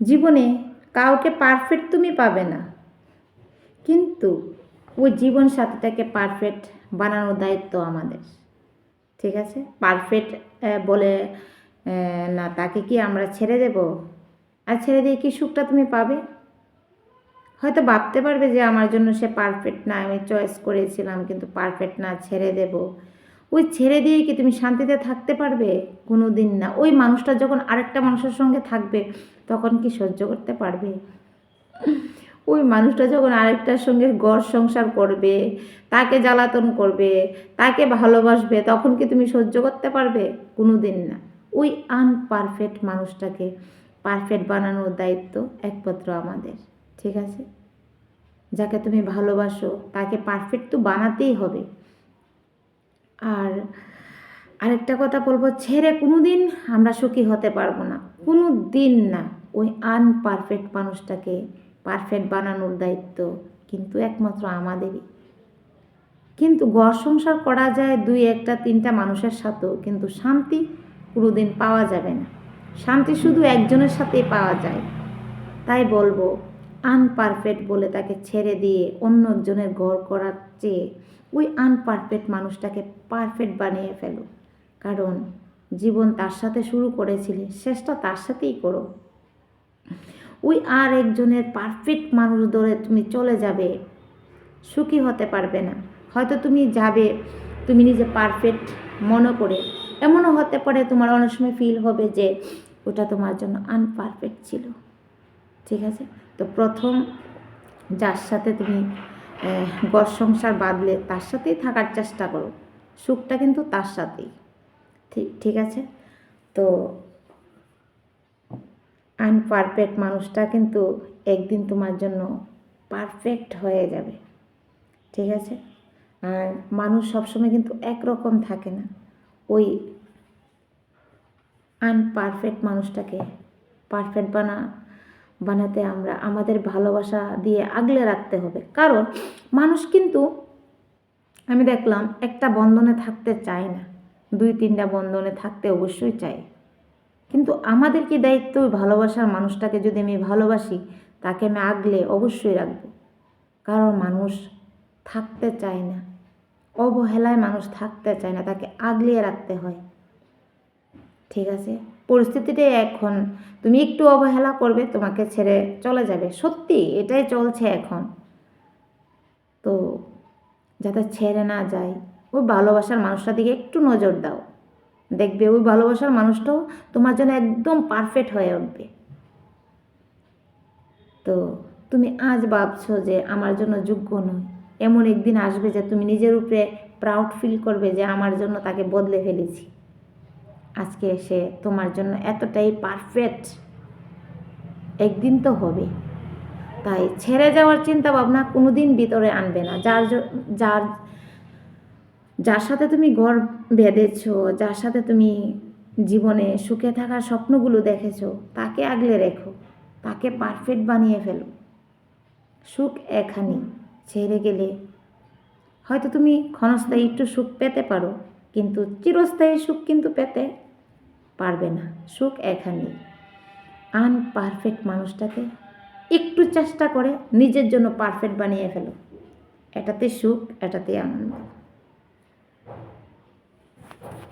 জীবনে কাউকে পারফেক্ট তুমি পাবে না। কিন্তু ওই জীবন সাথীটাকে পারফেক্ট বানানোর দায়িত্ব আমাদের। ঠিক আছে? পারফেক্ট বলে না, তাকে কি আমরা ছেড়ে দেব? আর ছেড়ে দিয়ে কি সুখটা তুমি পাবে? হয়তো ভাবতে পারবে যে আমার জন্য সে পারফেক্ট না, আমি চয়েস করেছিলাম, কিন্তু পারফেক্ট না, ছেড়ে দেব। ওই ছেড়ে দিয়ে কি তুমি শান্তিতে থাকতে পারবে? কোনো দিন না। ওই মানুষটা যখন আরেকটা মানুষের সঙ্গে থাকবে, তখন কি সহ্য করতে পারবে? ওই মানুষটা যখন আরেকটার সঙ্গে গড় সংসার করবে, তাকে জ্বালাতন করবে, তাকে ভালোবাসবে, তখন কি তুমি সহ্য করতে পারবে? কোনো দিন না। ওই আনপারফেক্ট মানুষটাকে পারফেক্ট বানানোর দায়িত্ব একমাত্র আমাদের। ঠিক আছে? যাকে তুমি ভালোবাসো, তাকে পারফেক্ট তো বানাতেই হবে। আর আরেকটা কথা বলব, ছেড়ে কোনো দিন আমরা সুখী হতে পারব না। কোনো দিন না। ওই আনপারফেক্ট মানুষটাকে পারফেক্ট বানানোর দায়িত্ব কিন্তু একমাত্র আমাদেরই। কিন্তু ঘর সংসার করা যায় দুই একটা তিনটা মানুষের সাথেও, কিন্তু শান্তি কোনোদিন পাওয়া যাবে না। শান্তি শুধু একজনের সাথেই পাওয়া যায়। তাই বলব আনপারফেক্ট বলে তাকে ছেড়ে দিয়ে অন্য একজনের ঘর করার চেয়ে ওই আনপারফেক্ট মানুষটাকে পারফেক্ট বানিয়ে ফেলো। কারণ জীবন তার সাথে শুরু করেছিলে, শেষটা তার সাথেই করো। ওই আর একজনের পারফেক্ট মানুষ ধরে তুমি চলে যাবে, সুখী হতে পারবে না। হয়তো তুমি যাবে, তুমি নিজে পারফেক্ট মনে করে। এমনও হতে পারে তোমার অনেক সময় ফিল হবে যে ওটা তোমার জন্য আনপারফেক্ট ছিল। ঠিক আছে? তো প্রথম যার সাথে তুমি গড় সংসার বাঁধলে তার সাথেই থাকার চেষ্টা করো। সুখটা কিন্তু তার সাথেই। ঠিক ঠিক আছে? তো আনপারফেক্ট মানুষটা কিন্তু একদিন তোমার জন্য পারফেক্ট হয়ে যাবে। ঠিক আছে? আর মানুষ সবসময় কিন্তু একরকম থাকে না। ওই আনপারফেক্ট মানুষটাকে পারফেক্ট বানা বানাতে আমরা, আমাদের ভালোবাসা দিয়ে আগলে রাখতে হবে। কারণ মানুষ কিন্তু, আমি দেখলাম একটা বন্ধনে থাকতে চায় না। দুই তিনটা বন্ধনে থাকতে অবশ্যই চাই কিন্তু আমাদের কি দায়িত্ব ভালোবাসার মানুষটাকে যদি আমি ভালোবাসি, তাকে আমি আগলে অবশ্যই রাখব। কারণ মানুষ থাকতে চায় না। অবহেলায় মানুষ থাকতে চায় না, তাকে আগলিয়ে রাখতে হয়। ঠিক আছে? পরিস্থিতিটা এখন। তুমি একটু অবহেলা করবে, তোমাকে ছেড়ে চলে যাবে। সত্যি, এটাই চলছে এখন। তো যাতে ছেড়ে না যায়, ওই ভালোবাসার মানুষটার দিকে একটু নজর দাও। দেখবে ওই ভালোবাসার মানুষটাও তোমার জন্য একদম পারফেক্ট হয়ে উঠবে। তো তুমি আজ ভাবছ যে আমার জন্য যোগ্য নয়। এমন একদিন আসবে যে তুমি নিজের উপরে প্রাউড ফিল করবে যে আমার জন্য তাকে বদলে ফেলেছি। আজকে সে তোমার জন্য এতটাই পারফেক্ট একদিন তো হবে। তাই ছেড়ে যাওয়ার চিন্তা ভাবনা কোনো দিন ভিতরে আনবে না। যার যার যার সাথে তুমি ঘর বেঁধেছ, যার সাথে তুমি জীবনে সুখে থাকার স্বপ্নগুলো দেখেছ, তাকে আগলে রেখো। তাকে পারফেক্ট বানিয়ে ফেলো। সুখ এখানেই ছেড়ে গেলে হয়তো তুমি ক্ষণস্থায়ী একটু সুখ পেতে পারো, কিন্তু চিরস্থায়ী সুখ কিন্তু পেতে পারবে না, সুখ এখানেই। আনপারফেক্ট মানুষটাকে একটু চেষ্টা করে নিজের জন্য পারফেক্ট বানিয়ে ফেলো। এটাতে সুখ এটাতে আনন্দ।